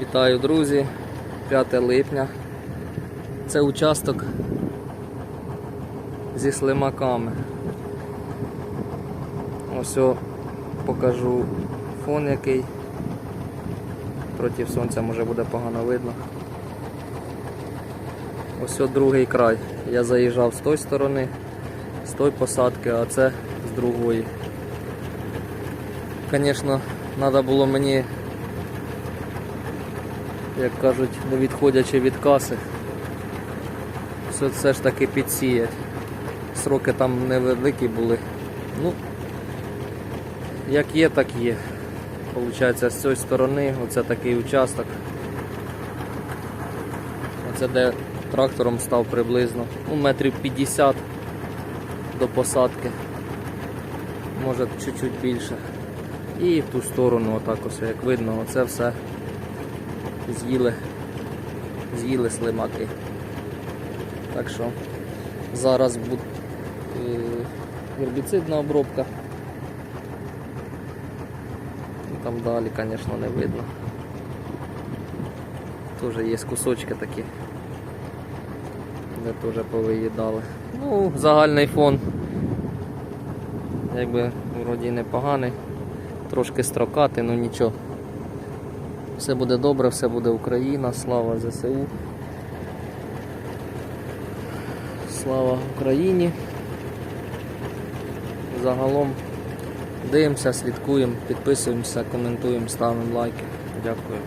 Вітаю, друзі! 5 липня. Це участок зі слимаками. Ось покажу фон який. Проти сонця може буде погано видно. Ось другий край. Я заїжджав з тої сторони, з тої посадки, а це з другої. Звісно, треба було мені як кажуть, не відходячи від каси, все, все ж таки підсіять. Сроки там невеликі були. Ну, як є, так є. Получається, з цієї сторони, оце такий участок. Оце де трактором став приблизно. Ну, метрів 50 до посадки. Може чуть-чуть більше. І в ту сторону, отак ось, як видно, оце все з'їли, з'їли слимаки. Так що зараз буде гербіцидна обробка. Там далі, звісно, не видно. Теж є кусочки такі, де теж повиїдали. Ну, загальний фон якби вроді непоганий, трошки строкатий, ну нічого. Все буде добре, все буде Україна, слава ЗСУ. Слава Україні. Загалом дивимося, слідкуємо, підписуємося, коментуємо, ставимо лайки. Дякую.